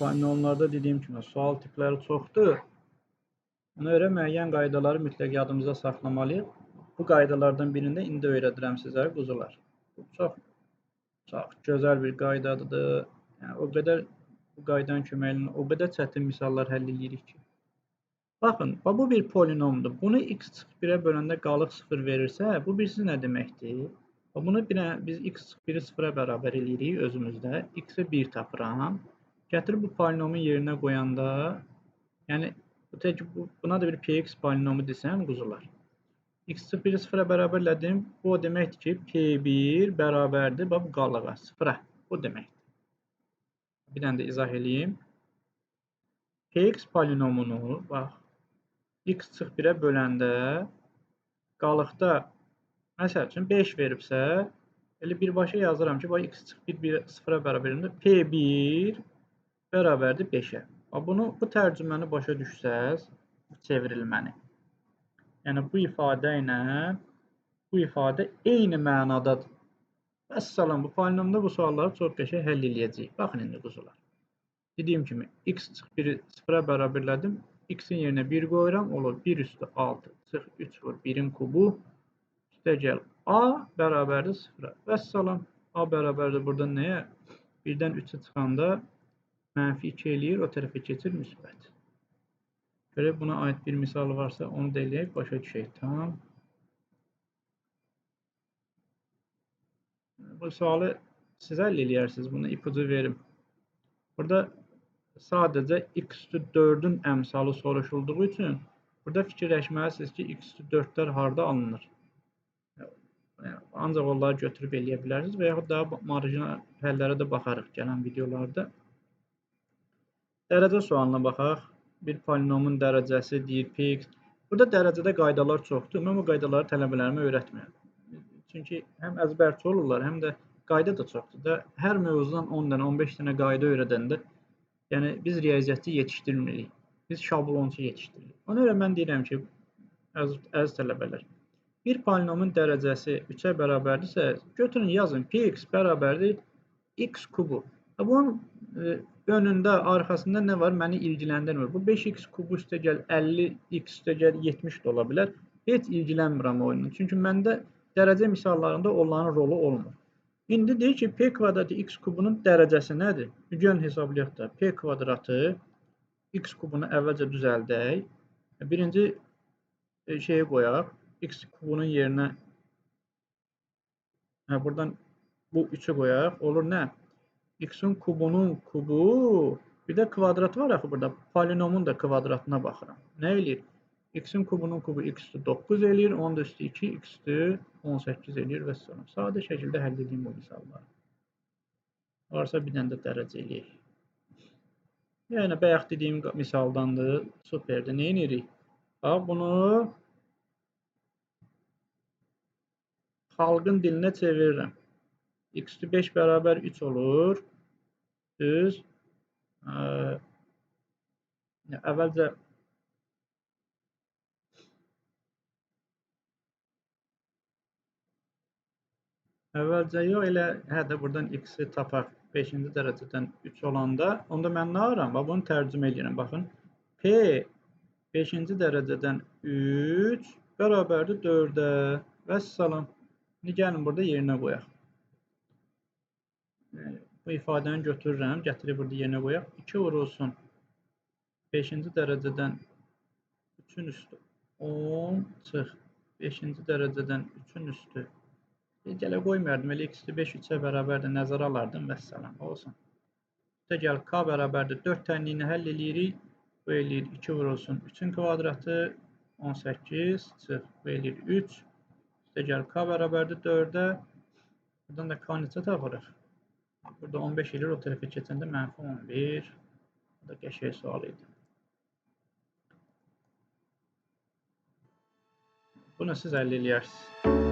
Polinomlarda dediyim kimi sual tipləri çoxdur. Ona görə müəyyən qaydaları mütləq yadımızda saxlamalıyıq. Bu qaydalardan birində indi öyrədirəm sizə quzular. Bu çox çox gözəl bir qaydadır. Yəni o qədər bu qaydanın köməyi ilə o qədər çətin misallar həll edirik ki. Baxın, bu bir polinomdur. Bunu x çıx 1-ə böləndə qalıq 0 verirsə, bu birisi nə deməkdir? Bunu bir biz x çıx 1-i 0-a bərabər eləyirik özümüzdə. x-i 1 tapıram. Gətirib bu polinomun yerinə qoyanda, yəni tək bu, buna da bir px polinomu desəm quzular. x0 1-i 0-a bərabərlədim. Bu o deməkdir ki, p1 bərabərdir bax bu qalığa 0-a. Bu deməkdir. Bir dənə də izah eləyim. px polinomunu bax x çıx 1-ə böləndə qalıqda məsəl üçün 5 veribsə, elə birbaşa yazıram ki, bax x çıx 1 0-a bərabərində p1 bərabərdir 5-ə. Bunu bu tərcüməni başa düşsəz, çevrilməni. Yəni bu ifadə ilə bu ifadə eyni mənadadır. Vəssalam, bu polinomda bu sualları çox qəşəng həll eləyəcəyik. Baxın indi quzular. Dediyim kimi x çıx 1-i 0-a bərabərlədim. X-in yerinə 1 qoyuram, olur 1 üstü 6 çıx 3 vur 1-in kubu üstə gəl A bərabərdir 0-a. Vəssalam. A bərabərdir burada nəyə? 1-dən 3-ə çıxanda mənfi 2 eləyir, o tərəfə keçir müsbət. Görək buna aid bir misal varsa onu da eləyək, başa düşək. Tamam. Bu sualı siz həll eləyərsiniz. Bunu ipucu verim. Burada sadəcə x üstü 4-ün əmsalı soruşulduğu üçün burada fikirləşməlisiniz ki, x üstü 4-lər harda alınır? Ancaq onları götürüb eləyə bilərsiniz və yaxud daha marjinal həllərə də baxarıq gələn videolarda. Dərəcə sualına baxaq. Bir polinomun dərəcəsi deyir px. Burada dərəcədə qaydalar çoxdur. Mən bu qaydaları tələbələrimə öyrətmirəm. Çünki həm əzbərçi olurlar, həm də qayda da çoxdur da. Hər mövzudan 10 dənə, 15 dənə qayda öyrədəndə Yəni biz riyaziyyatçı yetişdirmirik. Biz şablonçu yetişdiririk. Ona görə mən deyirəm ki, əziz, əziz tələbələr, bir polinomun dərəcəsi 3-ə bərabərdirsə, götürün yazın px bərabərdir x kubu. Bunun e, önündə, arxasında nə var? Məni ilgiləndirmir. Bu 5x kubu üstə gəl 50x üstə gəl 70 də ola bilər. Heç ilgilənmirəm oyunla. Çünki məndə dərəcə misallarında onların rolu olmur. İndi deyir ki, p kvadratı x kubunun dərəcəsi nədir? Gəlin hesablayaq da. p kvadratı x kubunu əvvəlcə düzəldək. Birinci e, şeyi qoyaq. x kubunun yerinə hə, buradan bu 3-ü qoyaq. Olur nə? X-in kubunun kubu bir də kvadratı var axı burada. Polinomun da kvadratına baxıram. Nə eləyir? x-in kubunun kubu x üstü 9 eləyir, 10 da üstü 2, x üstü 18 eləyir və s. Sadə şəkildə həll edeyim bu misalları. Varsa bir dənə də dərəcə eləyək. Yəni, bayaq dediyim misaldandır. Superdir. Nə edirik? Bax, bunu xalqın dilinə çevirirəm. X üstü 5 bərabər 3 olur. Düz. Əvvəlcə Əvvəlcə yox, elə hə də buradan x-i tapaq 5-ci dərəcədən 3 olanda, onda mən nə aram? Bax, bunu tərcümə edirəm. Baxın, p 5-ci dərəcədən 3 bərabərdir 4-ə. Vəssalam. İndi gəlin burada yerinə qoyaq. Bu ifadəni götürürəm, gətirib burada yerinə qoyaq. 2 vurulsun 5-ci dərəcədən 3-ün üstü 10 çıx. 5-ci dərəcədən 3-ün üstü Gələ qoymayardım. Elə x-i 5 3-ə bərabərdir. Nəzərə alardım. Vəssalam. Olsun. Da gəl k bərabərdir. 4 tənliyini həll eləyirik. Bu eləyir 2 vurulsun 3-ün kvadratı 18 çıx. Bu eləyir 3. Da gəl k bərabərdir 4-ə. Buradan da k neçə tapırıq? Burada 15 eləyir. O tərəfə keçəndə mənfi 11. Bu da qəşəng sual. Bunu siz əldə eləyərsiniz.